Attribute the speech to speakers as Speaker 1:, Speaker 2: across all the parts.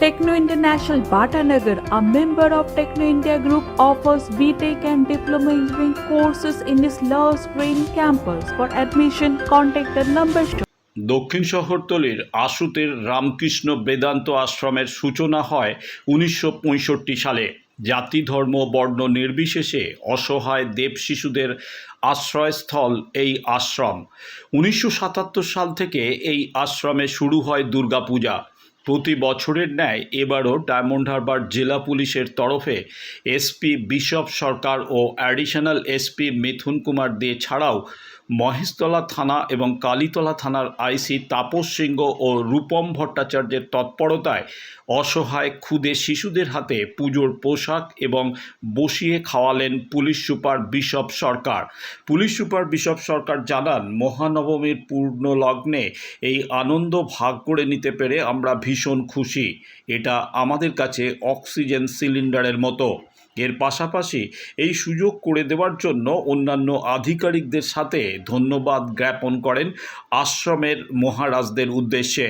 Speaker 1: Techno International Bhatanagar, a member of Techno India Group, offers BTEC and Diploma Engineering courses in its Love Green campus. For admission, contact the number shown.
Speaker 2: দক্ষিণ শহরতলির আশুতের রামকৃষ্ণ বেদান্ত আশ্রমের সূচনা হয় উনিশশো পঁয়ষট্টি সালে জাতি ধর্ম বর্ণ নির্বিশেষে অসহায় দেব শিশুদের আশ্রয়স্থল এই আশ্রম উনিশশো সাতাত্তর সাল থেকে এই আশ্রমে শুরু হয় দুর্গাপূজা প্রতি বছরের ন্যায় এবারও ডায়মন্ড হারবার জেলা পুলিশের তরফে এসপি বিশপ সরকার ও অ্যাডিশনাল এসপি মিথুন কুমার দে ছাড়াও মহেশতলা থানা এবং কালীতলা থানার আইসি তাপস সিংহ ও রূপম ভট্টাচার্যের তৎপরতায় অসহায় ক্ষুদে শিশুদের হাতে পুজোর পোশাক এবং বসিয়ে খাওয়ালেন police super Bishop Sarkar. Police super Bishop Sarkar জানান, মহানবমীর পূর্ণ লগ্নে এই আনন্দ ভাগ করে নিতে পেরে আমরা ভীষণ খুশি। এটা আমাদের কাছে অক্সিজেন সিলিন্ডারের মতো। এর পাশাপাশি এই সুযোগ করে দেওয়ার জন্য অন্যান্য আধিকারিকদের সাথে ধন্যবাদ জ্ঞাপন করেন আশ্রমের মহারাজদের উদ্দেশ্যে।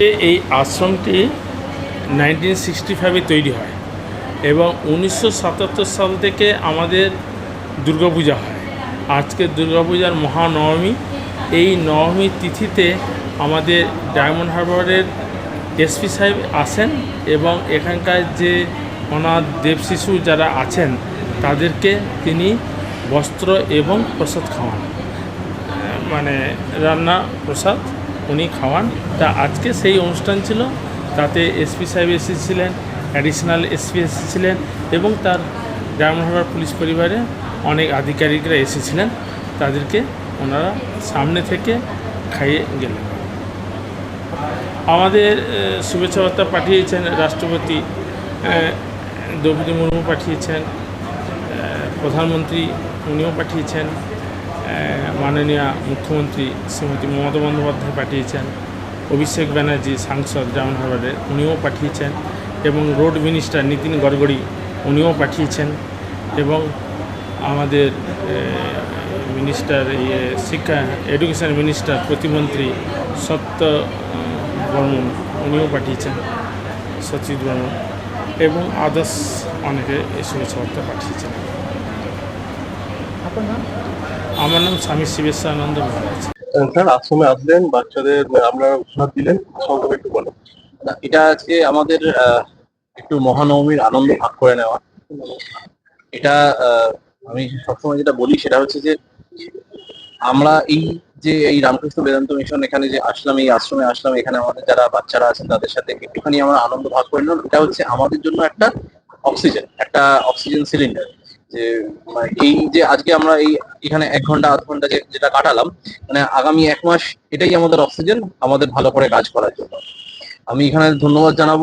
Speaker 3: এই আশ্রমটি নাইনটিন সিক্সটি ফাইভে তৈরি হয় এবং উনিশশো সাতাত্তর সাল থেকে আমাদের দুর্গাপূজা হয়। আজকে দুর্গাপূজার মহানবমী। এই নবমী তিথিতে আমাদের ডায়মন্ড হারবারের এসপি সাহেব আসেন এবং এখানকার যে অনাথ দেব শিশু যারা আছেন, তাদেরকে তিনি বস্ত্র এবং প্রসাদ খাওয়ান। মানে রান্না প্রসাদ খাওয়ান। তা আজকে সেই অনুষ্ঠান ছিল। তাতে এসপি সাহেব এসেছিলেন অ্যাডিশনাল এসপি এসেছিলেন এবং তার হারবার পুলিশ পরিবারে অনেক আধিকারিকরা এসেছিলেন। তাদেরকে ওনারা সামনে থেকে খাইয়ে গেলেন। আমাদের শুভেচ্ছা বার্তা পাঠিয়েছেন রাষ্ট্রপতি দ্রৌপদী মুর্মু পাঠিয়েছেন প্রধানমন্ত্রী উনিও পাঠিয়েছেন। মাননীয় মুখ্যমন্ত্রী শ্রীমতী মমতা বন্দ্যোপাধ্যায় পাঠিয়েছেন, অভিষেক ব্যানার্জি সাংসদ জামান হারবারের উনিও পাঠিয়েছেন, এবং রোড মিনিস্টার নীতিন গডকরি উনিও পাঠিয়েছেন, এবং আমাদের মিনিস্টার ইয়ে শিক্ষা, এডুকেশন মিনিস্টার প্রতিমন্ত্রী সত্য বর্মন উনিও পাঠিয়েছেন সচিত বর্মন, এবং আদার্স অনেকে এই শুভেচ্ছা বার্তা পাঠিয়েছেন। আমার নাম স্বামী শিবেশ্বরানন্দ মহারাজ
Speaker 4: স্যার আশ্রমে আসলেন বাচ্চাদের আপনারা উৎসাহ দিলেন সংক্ষেপে একটু বলেন।
Speaker 5: এটা আজকে আমাদের আহ, একটু মহানবমীর আনন্দ ভাগ করে নেওয়া। এটা আহ, আমি সবসময় যেটা বলি সেটা হচ্ছে যে আমরা এই যে এই রামকৃষ্ণ বেদান্ত মিশন এখানে যে আসলাম এই আশ্রমে আসলাম এখানে আমাদের যারা বাচ্চারা আছেন তাদের সাথে একটুখানি আমরা আনন্দ ভাগ করে নিলাম। এটা হচ্ছে আমাদের জন্য একটা অক্সিজেন একটা অক্সিজেন সিলিন্ডার যে মানে এই যে আজকে আমরা এই এখানে এক ঘণ্টা, আধ ঘণ্টা যেটা কাটালাম মানে আগামী এক মাস এটাই আমাদের অক্সিজেন, আমাদের ভালো করে কাজ করার জন্য। আমি এখানে ধন্যবাদ জানাব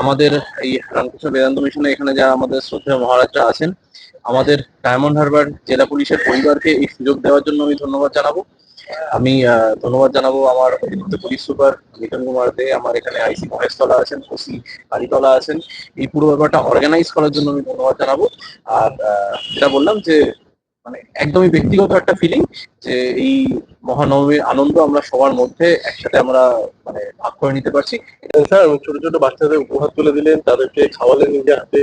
Speaker 5: আমাদের এই রামকৃষ্ণ বেদান্ত মিশনে এখানে যারা আমাদের শ্রদ্ধেয় মহারাজরা আছেন। আমাদের ডায়মন্ড হারবার জেলা পুলিশের পরিবারকে এই সুযোগ দেওয়ার জন্য আমি ধন্যবাদ জানাব। আমি ধন্যবাদ জানাব আমার অতিরিক্ত পুলিশ সুপার মিটন কুমার দে আমার এখানে আইসি মহেশতলা আছেন ওসি কালীতলা আছেন। এই পুরো ব্যাপারটা অর্গানাইজ করার জন্য আমি ধন্যবাদ জানাব। আর যেটা বললাম যে মানে একদমই ব্যক্তিগত একটা ফিলিং যে এই মহানবমীর আনন্দ আমরা সবার মধ্যে একসাথে আমরা মানে ভাগ করে নিতে পারছি।
Speaker 4: স্যার ছোট ছোট বাচ্চাদের উপহার তুলে দিলেন তাদেরকে খাওয়ালেন নিজে হাতে।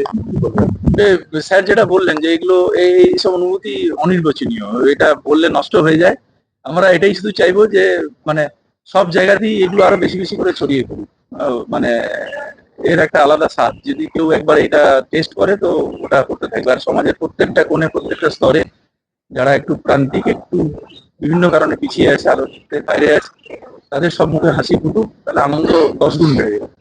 Speaker 5: স্যার যেটা বললেন যে এগুলো এই সব অনুভূতি অনির্বচনীয়। এটা বললে নষ্ট হয়ে যায়। আমরা এটাই শুধু চাইব যে মানে সব জায়গাতেই এগুলো আরও বেশি বেশি করে ছড়িয়ে পড়ুক। মানে এর একটা আলাদা স্বাদ। যদি কেউ একবার এটা টেস্ট করে, তো ওটা করতে থাকবে। আর সমাজের প্রত্যেকটা কোণে, প্রত্যেকটা স্তরে যারা একটু প্রান্তিক, একটু বিভিন্ন কারণে পিছিয়ে আছে, আলোচনার বাইরে আছে, তাদের সব মুখে হাসি ফুটুক, তাহলে আনন্দ দশ গুণ বেড়ে যাবে।